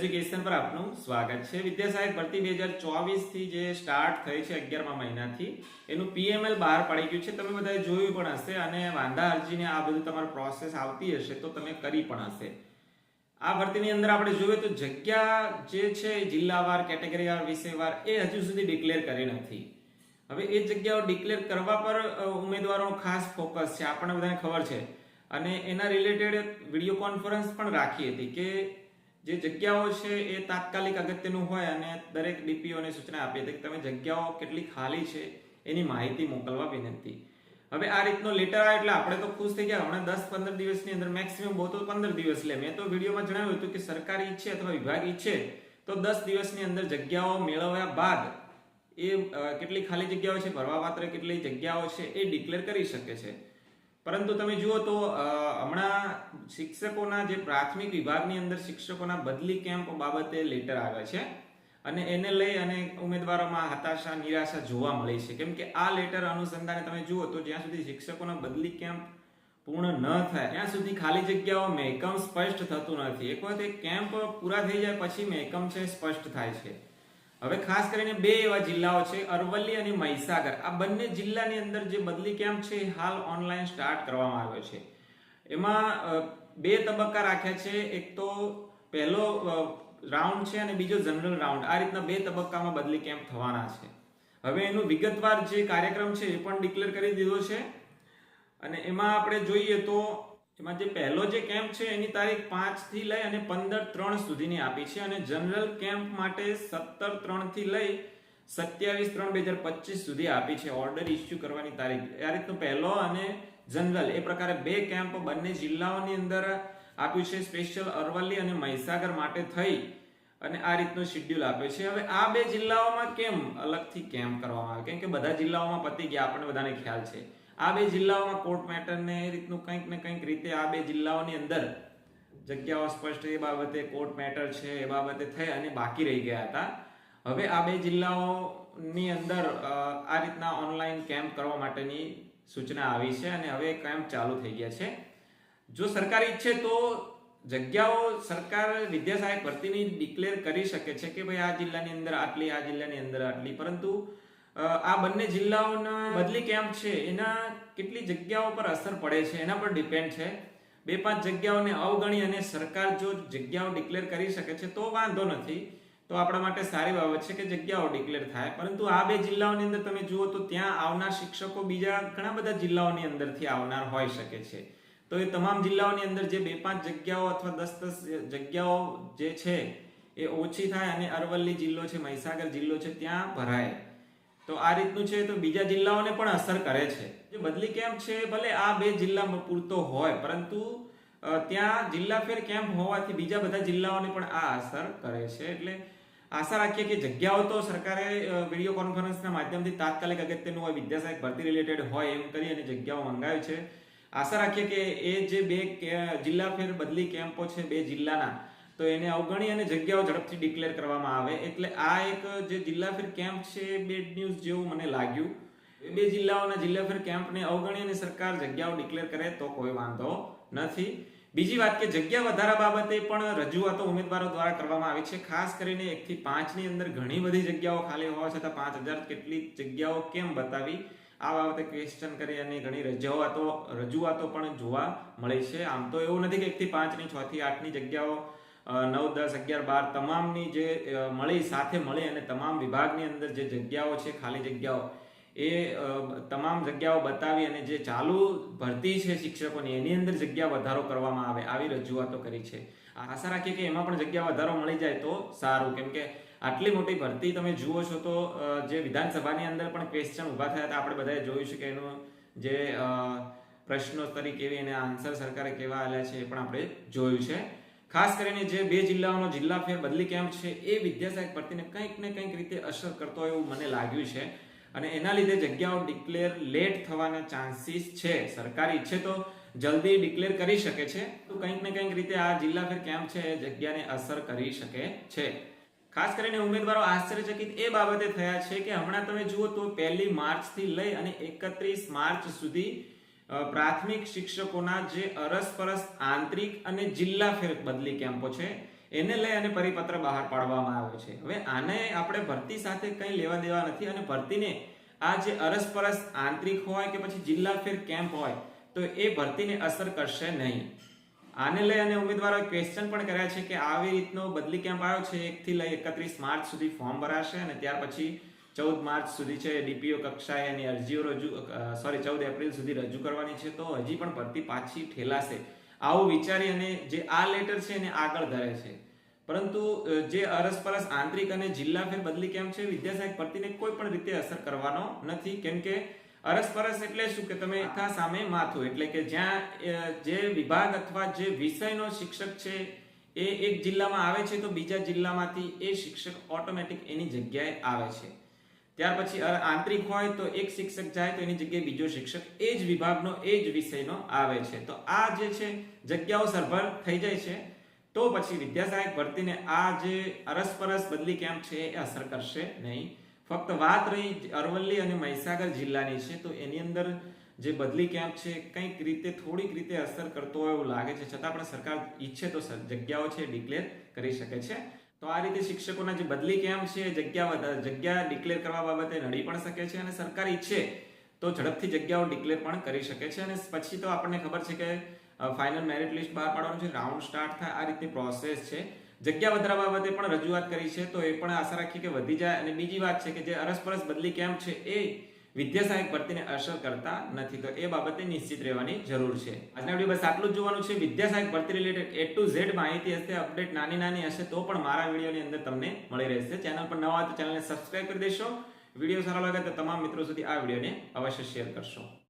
Education પર આપનું સ્વાગત છે. વિદ્યા સહાયક ભરતી બે હજાર ચોવીસથી જે સ્ટાર્ટ થઈ છે અગિયારમા મહિનાથી, એનું પીએમએલ બહાર પડી ગયું છે. તમે બધાએ જોયું પણ હશે અને વાંધા અરજીને આ બધું તમારો પ્રોસેસ આવતી હશે તો તમે કરી પણ હશે. આ ભરતીની અંદર આપણે જોઈએ તો જગ્યા જે છે જિલ્લાવાર કેટેગરીવાર વિષયવાર એ હજુ સુધી ડિક્લેર કરી નથી. હવે એ જગ્યાઓ ડિક્લેર કરવા પર ઉમેદવારોનો ખાસ ફોકસ છે. આપણને બધાને ખબર છે. અને એના રિલેટેડ વીડિયો કોન્ફરન્સ પણ રાખી હતી કે જે જગ્યાઓ છે એ તાત્કાલિક અગત્યનું હોય અને દરેક ડીપીઓને સૂચના આપી હતી કે તમે જગ્યાઓ કેટલી ખાલી છે એની માહિતી મોકલવા વિનંતી. હવે આ રીતનો લેટર આવે એટલે આપણે તો ખુશ થઈ ગયા. હમણાં દસ પંદર દિવસની અંદર મેક્સિમમ બહુ તો પંદર દિવસ લે. મેં તો વિડીયોમાં જણાવ્યું હતું કે સરકાર ઈચ્છે અથવા વિભાગ ઈચ્છે તો દસ દિવસની અંદર જગ્યાઓ મેળવ્યા બાદ એ કેટલી ખાલી જગ્યાઓ છે, ભરવા પાત્ર કેટલી જગ્યાઓ છે એ ડિક્લેર કરી શકે છે. પરંતુ તમે જુઓ તો હમણાં શિક્ષકોના જે પ્રાથમિક વિભાગની અંદર શિક્ષકોના બદલી કેમ્પ બાબતે લેટર આવે છે અને એને લઈ અને ઉમેદવારોમાં હતાશા, નિરાશા જોવા મળે છે. કેમ કે આ લેટર અનુસંધાને તમે જુઓ તો જ્યાં સુધી શિક્ષકોના બદલી કેમ્પ પૂર્ણ ન થાય, ત્યાં સુધી ખાલી જગ્યાઓ મહેકમ સ્પષ્ટ થતું નથી. એક વખત કેમ્પ પૂરા થઈ જાય, પછી મહેકમ છે, સ્પષ્ટ થાય છે. હવે ખાસ કરીને બે એવા જિલ્લાઓ છે, અરવલ્લી અને મહીસાગર. આ બંને જિલ્લાની અંદર જે બદલી કેમ્પ છે હાલ ઓનલાઈન સ્ટાર્ટ કરવામાં આવ્યો છે. એમાં બે તબક્કા રાખ્યા છે. એક તો પહેલો રાઉન્ડ છે અને બીજો જનરલ રાઉન્ડ આ રીતના બે તબક્કામાં બદલી કેમ્પ થવાના છે. હવે એનું વિગતવાર જે કાર્યક્રમ છે એ પણ ડિક્લેર કરી દીધો છે. અને એમાં આપણે જોઈએ તો એમાં જે પહેલો જે કેમ્પ છે, એની તારીખ પાંચથી લઈ અને પંદર ત્રણ સુધીની આપી છે અને જનરલ કેમ્પ માટે સત્તર ત્રણથી લઈ સત્યાવીસ ત્રણ બે હજાર પચીસ સુધી આપી છે. ઓર્ડર ઇસ્યુ કરવાની તારીખ. આ રીતનો પહેલો અને જનરલ એ પ્રકારે બે કેમ્પ બંને જિલ્લાઓની અંદર આપ્યું છે. સ્પેશિયલ અરવલ્લી અને મહીસાગર માટે થઈ અને આ રીતનું શેડ્યુલ આપે છે. હવે આ બે જિલ્લાઓમાં કેમ અલગથી કેમ્પ કરવામાં આવે? કેમ કે બધા જિલ્લાઓમાં પતી ગયા, આપણને બધાને ખ્યાલ છે. આ બે જિલ્લાઓમાં કોર્ટ મેટર ને એ રીતનું કંઈક ને કંઈક રીતે આ બે જિલ્લાઓની અંદર જગ્યાઓ સ્પષ્ટ એ બાબતે કોર્ટ મેટર છે એ બાબતે થઈ અને બાકી રહી ગયા હતા. હવે આ બે જિલ્લાઓની અંદર આ રીતના ઓનલાઈન કેમ્પ કરવા માટેની સૂચના આવી છે અને હવે કેમ્પ ચાલુ થઈ ગયા છે. જો સરકાર ઈચ્છે તો જગ્યાઓ સરકાર વિદ્યા સહાયક ભરતીની ડિક્લેર કરી શકે છે કે ભાઈ આ જિલ્લાની અંદર આટલી, આ જિલ્લાની અંદર આટલી, પરંતુ આ બંને જિલ્લાઓના બદલી કેમ્પ છે? એના કેટલી જગ્યાઓ પર અસર પડે છે? એના પર ડિપેન્ડ છે. બે પાંચ જગ્યાઓને અવગણી અને સરકાર જો જગ્યાઓ ડિક્લેર કરી શકે છે, તો વાંધો નથી. તો આપણા માટે સારી બાબત છે કે જગ્યાઓ ડિક્લેર થાય. પરંતુ આ બે જિલ્લાઓની અંદર તમે જુઓ તો ત્યાં આવનાર શિક્ષકો બીજા ઘણા બધા જિલ્લાઓની અંદરથી આવનાર હોઈ શકે છે. તો એ તમામ જિલ્લાઓની અંદર જે બે પાંચ જગ્યાઓ અથવા દસ દસ જગ્યાઓ જે છે, એ ઓછી થાય અને અરવલ્લી જિલ્લો છે, મહીસાગર જિલ્લો છે, ત્યાં ભરાય. તો આ રીતનું છે, તો બીજા જિલ્લાઓને પણ અસર કરે છે. જે બદલી કેમ્પ છે, ભલે આ બે જિલ્લામાં પૂરતો હોય, પરંતુ ત્યાં જિલ્લા ફેર કેમ્પ હોવાથી બીજા બધા જિલ્લાઓને પણ આ અસર કરે છે. એટલે આશા રાખીએ કે જગ્યાઓ તો સરકારે વીડિયો કોન્ફરન્સના માધ્યમથી તાત્કાલિક અગત્યનું હોય, વિદ્યાસહાયક ભરતી રિલેટેડ હોય એમ કરી અને જગ્યાઓ મંગાવી છે. આશા રાખીએ કે એ જે બે જિલ્લા ફેર બદલી કેમ્પો છે, બે જિલ્લાના તો એને અવગણી અને જગ્યાઓ ઝડપથી ડિક્લેર કરવામાં આવે. એટલે આ એક જે જિલ્લા ફેર કેમ્પ છે બેડ ન્યૂઝ જેવું મને લાગ્યું. બે જિલ્લાઓના જિલ્લા ફેર કેમ્પને અવગણી અને સરકાર જગ્યાઓ ડિક્લેર કરે તો કોઈ વાંધો નથી. બીજી વાત કે જગ્યા વધારા બાબતે પણ રજૂઆતો ઉમેદવારો દ્વારા કરવામાં આવી છે. ખાસ કરીને એકથી પાંચની અંદર ઘણી બધી જગ્યાઓ ખાલી હોવા છતાં પાંચ હજાર કેટલી જગ્યાઓ કેમ બતાવી? આ બાબતે ક્વેશ્ચન કરી અને ઘણી રજૂઆતો રજૂઆતો પણ જોવા મળી છે. આમ તો એવું નથી કે એકથી પાંચની છથી ની, છ થી આઠની જગ્યાઓ નવ, દસ, અગિયાર, બાર તમામની જે મળી, સાથે મળી અને તમામ વિભાગની અંદર જે જગ્યાઓ છે, ખાલી જગ્યાઓ, એ તમામ જગ્યાઓ બતાવી અને જે ચાલુ ભરતી છે શિક્ષકોની, એની અંદર જગ્યા વધારો કરવામાં આવે, આવી રજૂઆતો કરી છે. આશા રાખીએ કે એમાં પણ જગ્યા વધારો મળી જાય તો સારું. કેમ કે આટલી મોટી ભરતી તમે જુઓ છો તો જે વિધાનસભાની અંદર પણ ક્વેશ્ચન ઊભા થયા હતા. આપણે બધાએ જોયું છે કે એનું જે પ્રશ્નોત્તરી કેવી અને આન્સર સરકારે કેવા આલ્યા છે એ પણ આપણે જોયું છે. ખાસ કરીને જે બે જિલ્લાઓનો જિલ્લા ફેર બદલી કેમ્પ છે એ વિદ્યાસહાયક ભરતીને કંઈક ને કંઈક રીતે અસર કરતો એવું મને લાગ્યું છે. અને એના લીધે જગ્યાઓ ડિક્લેર લેટ થવાના ચાન્સીસ છે. સરકાર ઈચ્છે તો જલ્દી ડિક્લેર કરી શકે છે. તો કંઈક ને કંઈક રીતે આ જિલ્લા ફેર કેમ્પ છે એ જગ્યાને અસર કરી શકે છે. ખાસ કરીને ઉમેદવારો આશ્ચર્યચકિત એ બાબતે થયા છે કે હમણાં તમે જુઓ તો પહેલી માર્ચથી લઈ અને એકત્રીસ માર્ચ સુધી પ્રાથમિક શિક્ષકોના જે અરસપરસ આંતરિક અને જિલ્લા ફેર બદલી કેમ્પો છે, એને લઈ અને પરિપત્ર બહાર પાડવામાં આવ્યો છે. હવે આને આપણે ભરતી સાથે કંઈ લેવા દેવા નથી અને ભરતીને આ જે અરસપરસ આંતરિક હોય કે પછી જિલ્લા ફેર કેમ્પ હોય, તો એ ભરતીને અસર કરશે નહીં. આને લઈ અને ઉમેદવારોએ ક્વેશ્ચન પણ કર્યા છે કે આવી રીતનો બદલી કેમ્પ આવ્યો છે, એકથી લઈ એકત્રીસ માર્ચ સુધી ફોર્મ ભરાશે અને ત્યાર પછી ચૌદ માર્ચ સુધી છે, ડીપીઓ કક્ષાએ એની અરજીઓ રજૂ સોરી ચૌદ એપ્રિલ સુધી રજૂ કરવાની છે, તો હજી પણ ભરતી પાછી ઠેલાશે. આવું વિચારી અને જે આ લેટર છે એને આગળ ધરે છે. પરંતુ જે અરસપરસ આંતરિક અને જિલ્લા ફેર બદલી કેમ છે વિદ્યાસહાયક ભરતીને કોઈ પણ રીતે અસર કરવાનો નથી. કેમ કે અરસપરસ એટલે શું કે તમે એકા સામે માથું, એટલે કે જ્યાં જે વિભાગ અથવા જે વિષયનો શિક્ષક છે, એ એક જિલ્લામાં આવે છે, તો બીજા જિલ્લામાંથી એ શિક્ષક ઓટોમેટિક એની જગ્યાએ આવે છે. ત્યાર પછી આંતરિક હોય તો એક શિક્ષક જાય તો એની જગ્યાએ બીજો શિક્ષક. એ જ વિભાગનો, એ જ વિષયનો આવે છે. તો આ જે છે, જગ્યાઓ સરભર થઈ જાય છે. તો પછી વિદ્યાસહાયક ભરતીને આ જે અરસપરસ બદલી કેમ્પ છે એ અસર કરશે નહીં. ફક્ત વાત રહી અરવલ્લી અને મહીસાગર જિલ્લાની છે, તો એની અંદર જે બદલી કેમ્પ છે, કંઈક રીતે, થોડીક રીતે અસર કરતો હોય એવું લાગે છે. છતાં પણ સરકાર ઈચ્છે તો જગ્યાઓ છે ડિક્લેર કરી શકે છે. તો આ રીતે શિક્ષકોના જે બદલી કેમ્પ છે, જગ્યા જગ્યા ડિક્લેર કરવા બાબતે નડી પણ શકે છે અને સરકાર ઈચ્છે તો ઝડપથી જગ્યાઓ ડિક્લેર પણ કરી શકે છે અને પછી તો આપણને ખબર છે કે ફાઇનલ મેરિટ લિસ્ટ બહાર પાડવાનું છે રાઉન્ડ સ્ટાર્ટ થાય, આ રીતની પ્રોસેસ છે. જગ્યા વધારા બાબતે પણ રજૂઆત કરી છે, તો એ પણ આશા રાખીએ કે વધી જાય અને બીજી વાત છે કે જે અરસપરસ બદલી કેમ્પ છે, એ વિદ્યાસહાયક ભરતીને અસર કરતા નથી. તો એ બાબતે નિશ્ચિત રહેવાની જરૂર છે. આજના વીડિયો બસ આટલું જ જોવાનું છે. વિદ્યાસહાયક ભરતી રિલેટેડ એ ટુ ઝેડ માહિતી હશે અપડેટ નાની નાની હશે, તો પણ મારા વિડીયોની અંદર તમને મળી રહેશે. ચેનલ પર નવા તો ચેનલને સબસ્ક્રાઇબ કરી દેશો. વીડિયો સારો લાગે તો તમામ મિત્રો સુધી આ વિડીયોને અવશ્ય શેર કરશો.